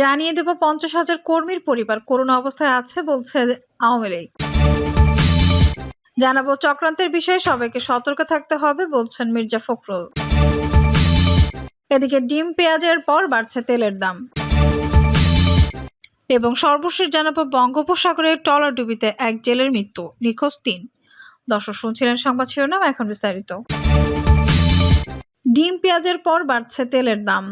জানিয়ে দেব, পঞ্চাশ হাজার কর্মীর পরিবার করোনা অবস্থায় আছে বলছে আওয়ামী লীগ। জানাব, চক্রান্তের বিষয়ে সবাইকে সতর্ক থাকতে হবে বলছেন মির্জা ফখরুল। এদিকে ডিম পেঁয়াজের পর বাড়ছে তেলের দাম। এবং সর্বশেষ জানাব, বঙ্গোপসাগরের টলার ডুবিতে এক জেলের মৃত্যু, নিখোঁজ তিন। দর্শক শুনছিলেন সংবাদ শিরোনাম, এখন বিস্তারিত। ডিম পেঁয়াজের পর বাড়ছে তেলের দাম।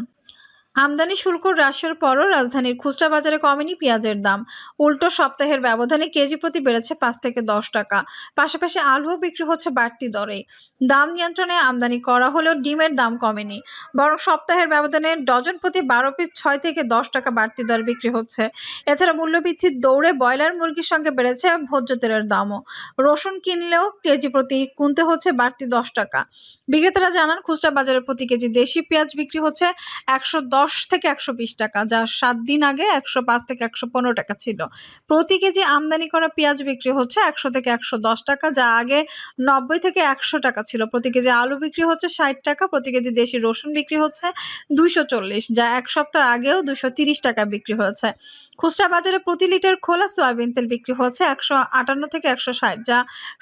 আমদানি শুল্ক হ্রাসের পরও রাজধানীর খুচরা বাজারে কমেনি পেঁয়াজের দাম। উল্টো সপ্তাহের ব্যবধানে কেজি প্রতি বেড়েছে পাঁচ থেকে দশ টাকা। পাশাপাশি আলুও বিক্রি হচ্ছে বাড়তি দরে। দাম নিয়ন্ত্রণে আমদানি করা হলেও ডিমের দাম কমেনি। বরং সপ্তাহের ব্যবধানে ডজন প্রতি বারো পিস ছয় থেকে দশ টাকা বাড়তি দরে বিক্রি হচ্ছে। এছাড়া মূল্যবৃদ্ধির দৌড়ে ব্রয়লার মুরগির সঙ্গে বেড়েছে ভোজ্য তেলের দামও। রসুন কিনলেও কেজি প্রতি কিনতে হচ্ছে বাড়তি দশ টাকা। বিক্রেতারা জানান, খুচরা বাজারে প্রতি কেজি দেশি পেঁয়াজ বিক্রি হচ্ছে একশো দশ থেকে একশো বিশ টাকা, যা সাত দিন আগে একশো পাঁচ থেকে একশো পনেরো টাকা ছিল। প্রতি কেজি আমদানি করা পেঁয়াজ বিক্রি হচ্ছে একশো থেকে একশো দশ টাকা, যা আগে নব্বই থেকে একশো টাকা ছিল। প্রতি কেজি আলু বিক্রি হচ্ছে ষাট টাকা, প্রতি কেজি দেশি রসুন বিক্রি হচ্ছে দুইশো চল্লিশ, যা এক সপ্তাহ আগেও দুশো তিরিশ টাকা বিক্রি হয়েছে। খুচরা বাজারে প্রতি লিটার খোলা সয়াবিন তেল বিক্রি হচ্ছে একশো আটান্ন থেকে একশো ষাট, যা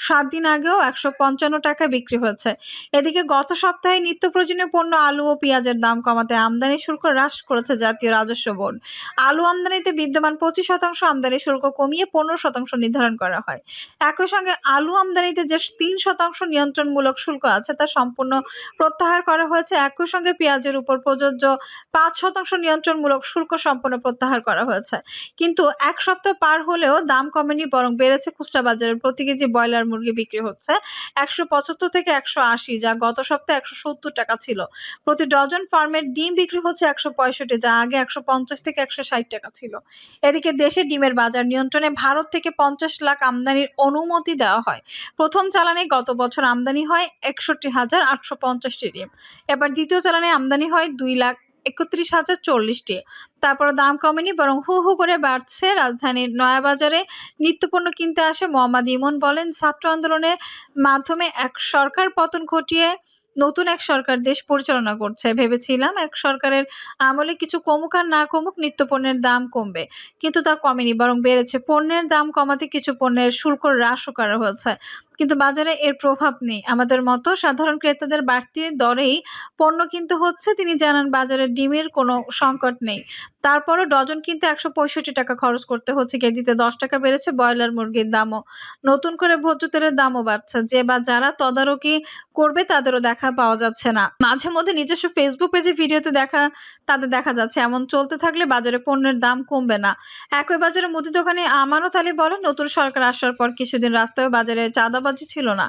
সাত দিন আগেও একশো পঞ্চান্ন টাকা বিক্রি হয়েছে। এদিকে গত সপ্তাহে নিত্য প্রয়োজনীয় পণ্য আলু ও পেঁয়াজের দাম কমাতে আমদানি শুল্ক হ্রাস করেছে জাতীয় রাজস্ব বোর্ড। আলু আমদানিতে বিদ্যমান পঁচিশ শতাংশ আমদানি শুল্ক কমিয়ে পনেরো শতাংশ নির্ধারণ করা হয়। একই সঙ্গে আলু আমদানিতে যে তিন শতাংশ নিয়ন্ত্রণমূলক শুল্ক আছে তা সম্পূর্ণ প্রত্যাহার করা হয়েছে। একই সঙ্গে পেঁয়াজের উপর প্রযোজ্য পাঁচ শতাংশ নিয়ন্ত্রণমূলক শুল্ক সম্পূর্ণ প্রত্যাহার করা হয়েছে। কিন্তু এক সপ্তাহ পার হলেও দাম কমেনি, বরং বেড়েছে খুচরা বাজারে প্রতি কেজি ব্রয়লার মুরগি বিক্রি হচ্ছে একশো পঁচাত্তর থেকে একশো আশি, যা গত সপ্তাহে একশো সত্তর টাকা ছিল। প্রতি ডজন ফার্মের ডিম বিক্রি হচ্ছে একশো পঁয়ষট্টি, যা আগে একশো পঞ্চাশ থেকে একশো ষাট টাকা ছিল। এদিকে দেশে ডিমের বাজার নিয়ন্ত্রণে ভারত থেকে পঞ্চাশ লাখ আমদানির অনুমতি দেওয়া হয়। প্রথম চালানে গত বছর আমদানি হয় একষট্টি হাজার আটশো পঞ্চাশটি ডিম। এবার দ্বিতীয় চালানে আমদানি হয় দুই লাখ একত্রিশ হাজার চল্লিশটি। তারপর দাম কমেনি, বরং হু হু করে বাড়ছে। রাজধানীর নয়াবাজারে নিত্যপণ্য কিনতে আসে মোহাম্মদ ইমন বলেন, ছাত্র আন্দোলনের মাধ্যমে এক সরকার পতন ঘটিয়ে নতুন এক সরকার দেশ পরিচালনা করছে। ভেবেছিলাম এক সরকারের আমলে কিছু কমুক আর না কমুক নিত্য পণ্যের দাম কমবে, কিন্তু তা কমেনি, বরং বেড়েছে। পণ্যের দাম কমাতে কিছু পণ্যের শুল্ক হ্রাসও করা হয়েছে। কিন্তু বাজারে এর প্রভাব নেই। আমাদের মতো সাধারণ ক্রেতাদের বাড়তি দরেই পণ্য কিনতে হচ্ছে, তিনি জানান বাজারে ডিমের কোনো সংকট নেই। তারপরও ডজন কিনতে একশো পঁয়ষট্টি টাকা খরচ করতে হচ্ছে, কেজিতে দশ টাকা বেড়েছে ব্রয়লার মুরগির দামও। নতুন করে ভোজ্য তেলের দামও বাড়ছে, যে বা যারা তদারকি করবে তাদেরও দেখা পাওয়া যাচ্ছে না। মাঝে মধ্যে নিজস্ব ফেসবুক পেজে ভিডিওতে দেখা, তাদের দেখা যাচ্ছে, এমন চলতে থাকলে বাজারে পণ্যের দাম কমবে না। একই বাজারে মুদি দোকানে আমানত আলী বলেন, নতুন সরকার আসার পর কিছুদিন রাস্তায় বাজারে চাঁদাবাজি ছিল না।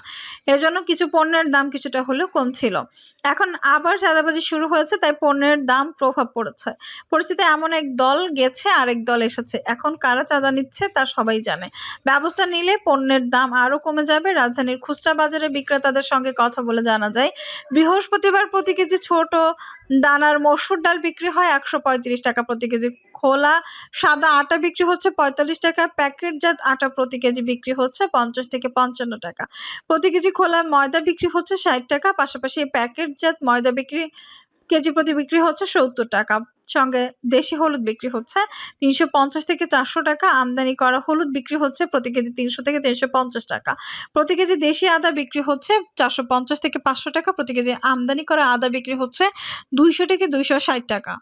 এজন্য কিছু পণ্যের দাম কিছুটা হলেও কম ছিল। এখন আবার চাঁদাবাজি শুরু হয়েছে, তাই পণ্যের দাম প্রভাব পড়েছে। পরিস্থিতি এমন এক দল গেছে, আরেক দল এসেছে। এখন কারা চাঁদা নিচ্ছে তা সবাই জানে। ব্যবস্থা নিলে পণ্যের দাম আরও কমে যাবে। রাজধানীর খুচরা বাজারে বিক্রেতাদের সঙ্গে কথা বলে জানা যায়, বৃহস্পতিবার প্রতি কেজি ছোট দানার মসুর ডাল বিক্রি হয় একশো পঁয়ত্রিশ টাকা প্রতি কেজি। খোলা, সাদা আটা বিক্রি হচ্ছে পঁয়তাল্লিশ টাকা, প্যাকেটজাত আটা প্রতি কেজি বিক্রি হচ্ছে পঞ্চাশ থেকে পঞ্চান্ন টাকা। প্রতি কেজি খোলা ময়দা বিক্রি হচ্ছে ষাট টাকা, পাশাপাশি প্যাকেটজাত ময়দা বিক্রি, কেজি প্রতি বিক্রি হচ্ছে সত্তর টাকা। সঙ্গে দেশি হলুদ বিক্রি হচ্ছে তিনশো পঞ্চাশ থেকে চারশো টাকা, আমদানি করা হলুদ বিক্রি হচ্ছে প্রতি কেজি তিনশো থেকে তিনশো পঞ্চাশ টাকা। প্রতি কেজি দেশি আদা বিক্রি হচ্ছে চারশো পঞ্চাশ থেকে পাঁচশো টাকা, প্রতি কেজি আমদানি করা আদা বিক্রি হচ্ছে দুইশো থেকে দুইশো ষাট টাকা।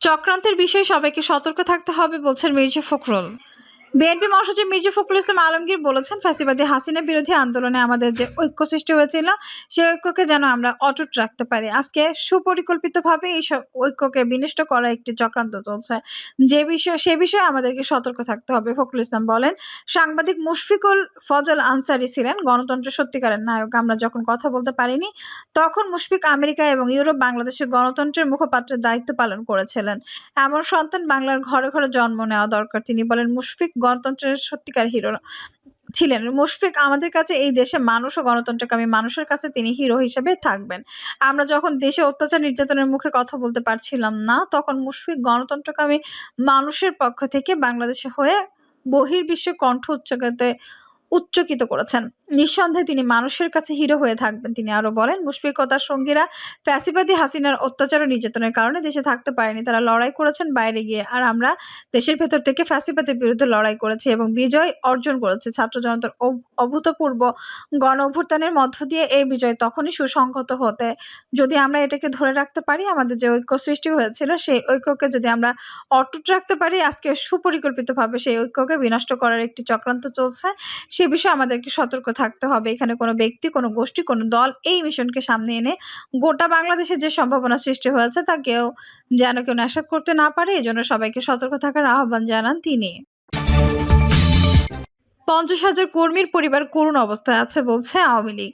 চক্রান্তের বিষয়ে সবাইকে সতর্ক থাকতে হবে বলছেন মির্জা ফখরুল। বিএনপি মহাসচিব মির্জা ফখরুল ইসলাম আলমগীর বলেছেন, ফ্যাসিবাদী হাসিনা বিরোধী আন্দোলনে আমাদের যে ঐক্য সৃষ্টি হয়েছিল, সেই ঐক্যকে যেন আমরা অটুট রাখতে পারি। আজকে সুপরিকল্পিতভাবে এই ঐক্যকে বিনষ্ট করা একটি চক্রান্ত চলছে। যে বিষয়, সে বিষয়ে আমাদেরকে সতর্ক থাকতে হবে, ফখরুল ইসলাম বলেন। সাংবাদিক মুশফিকুল ফজল আনসারি ছিলেন গণতন্ত্রের সত্যিকারের নায়ক। আমরা যখন কথা বলতে পারিনি, তখন মুশফিক আমেরিকা এবং ইউরোপ বাংলাদেশের গণতন্ত্রের মুখপাত্রের দায়িত্ব পালন করেছিলেন। এমন সন্তান বাংলার ঘরে ঘরে জন্ম নেওয়া দরকার, তিনি বলেন, মুশফিক গণতন্ত্রের সত্যিকার হিরো ছিলেন। মুশফিক আমাদের কাছে এই দেশে মানুষ ও গণতন্ত্রকামী মানুষের কাছে তিনি হিরো হিসেবে থাকবেন। আমরা যখন দেশে অত্যাচার, নির্যাতনের মুখে কথা বলতে পারছিলাম না, তখন মুশফিক গণতন্ত্রকামী মানুষের পক্ষ থেকে বাংলাদেশে হয়ে বহির্বিশ্বে কণ্ঠ উচ্চকাতে উচ্চকিত করেছেন। নিঃসন্দেহে তিনি মানুষের কাছে হিরো হয়ে থাকবেন। তিনি আরও বলেন মুশফিক ও তার সঙ্গীরা ফ্যাসিবাদী হাসিনার অত্যাচার ও নির্যাতনের কারণে দেশে থাকতে পারেনি। তারা লড়াই করেছেন বাইরে গিয়ে। আর আমরা দেশের ভেতর থেকে ফ্যাসিবাদের বিরুদ্ধে লড়াই করেছি এবং বিজয় অর্জন করেছে। ছাত্র জনতার অভ- অভূতপূর্ব গণ অভ্যুত্থানের মধ্য দিয়ে এই বিজয় তখনই সুসংহত হতে। যদি আমরা এটাকে ধরে রাখতে পারি, আমাদের যে ঐক্য সৃষ্টি হয়েছিল, সেই ঐক্যকে যদি আমরা অটুট রাখতে পারি, আজকে সুপরিকল্পিতভাবে সেই ঐক্যকে বিনষ্ট করার একটি চক্রান্ত চলছে, সে বিষয়ে আমাদেরকে সতর্ক থাকতে হবে। এখানে কোনো ব্যক্তি, কোনো গোষ্ঠী, কোনো দল এই মিশনকে সামনে এনে গোটা বাংলাদেশে যে সম্ভাবনা সৃষ্টি হয়েছে তা কেউ যেন কেউ নাশাত করতে না পারে এজন্য সবাইকে সতর্ক থাকার আহ্বান জানান তিনি। পঞ্চাশ হাজার কর্মীর পরিবার করুণ অবস্থায় আছে বলছে আওয়ামী লীগ।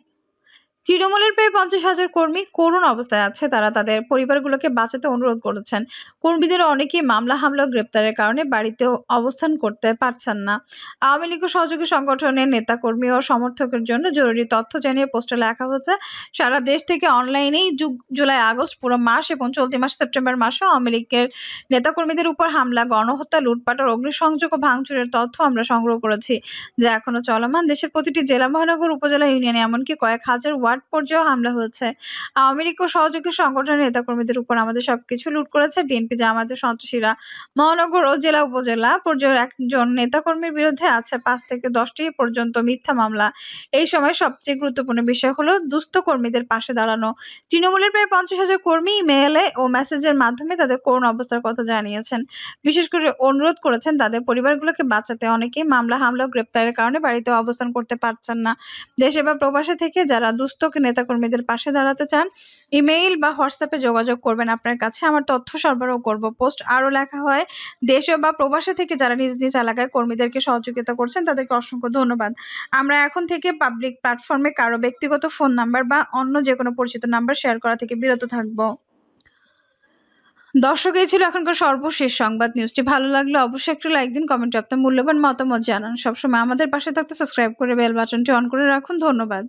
তৃণমূলের প্রায় পঞ্চাশ হাজার কর্মী করুণ অবস্থায় আছে। তারা তাদের পরিবারগুলোকে বাঁচাতে অনুরোধ করেছেন। কর্মীদের অনেকেই মামলা, হামলা গ্রেপ্তারের কারণে বাড়িতেও অবস্থান করতে পারছেন না। আওয়ামী লীগ সহযোগী সংগঠনের নেতাকর্মী ও সমর্থকের জন্য জরুরি তথ্য জানিয়ে পোস্টে লেখা হয়েছে, সারা দেশ থেকে অনলাইনেই জু- জুলাই, আগস্ট পুরো মাস এবং চলতি মাস সেপ্টেম্বর মাসে আওয়ামী লীগের নেতাকর্মীদের উপর হামলা, গণহত্যা, লুটপাট আর অগ্নিসংযোগ ও ভাঙচুরের তথ্য আমরা সংগ্রহ করেছি, যা এখনও চলমান। দেশের প্রতিটি জেলা, মহানগর, উপজেলা, ইউনিয়নে এমনকি কয়েক হাজার ওয়ার্ড পর্যায়েও হামলা হয়েছে। আওয়ামী লীগ সহযোগী সংগঠনের নেতাকর্মীদের উপর আমাদের সবকিছু লুট করেছে বিএনপি জামাতের সন্ত্রাসীরা মহানগর ও জেলা উপজেলা পর্যায়ের একজন নেতাকর্মীর বিরুদ্ধে আছে পাঁচ থেকে দশটি পর্যন্ত মিথ্যা মামলা। এই সময় সবচেয়ে গুরুত্বপূর্ণ বিষয় হলো দুস্থ কর্মীদের পাশে দাঁড়ানো। তৃণমূলের প্রায় পঞ্চাশ হাজার কর্মী ইমেলে ও মেসেজের মাধ্যমে তাদের করুণ অবস্থার কথা জানিয়েছেন। বিশেষ করে অনুরোধ করেছেন তাদের পরিবারগুলোকে বাঁচাতে। অনেকেই মামলা, হামলা গ্রেপ্তারের কারণে বাড়িতে অবস্থান করতে পারছেন না। দেশে বা প্রবাসে থেকে যারা দুস্থ নেতাকর্মীদের পাশে দাঁড়াতে চান, ইমেইল বা হোয়াটসঅ্যাপে যোগাযোগ করবেন আপনার কাছে। আমার তথ্য সরবরাহ করব। পোস্ট আরও লেখা হয় দেশে বা প্রবাসে থেকে যারা নিজ নিজ এলাকায় কর্মীদেরকে সহযোগিতা করছেন, তাদেরকে অসংখ্য ধন্যবাদ। আমরা এখন থেকে পাবলিক প্ল্যাটফর্মে কারও ব্যক্তিগত ফোন নাম্বার বা অন্য যে কোনো পরিচিত নাম্বার শেয়ার করা থেকে বিরত থাকব। দর্শক, এই ছিল এখনকার সর্বশেষ সংবাদ নিউজটি। ভালো লাগলে অবশ্যই একটু লাইক দিন কমেন্টে আপনার মূল্যবান মতামত জানান। সবসময় আমাদের পাশে থাকতে সাবস্ক্রাইব করে বেল বাটনটি অন করে রাখুন। ধন্যবাদ।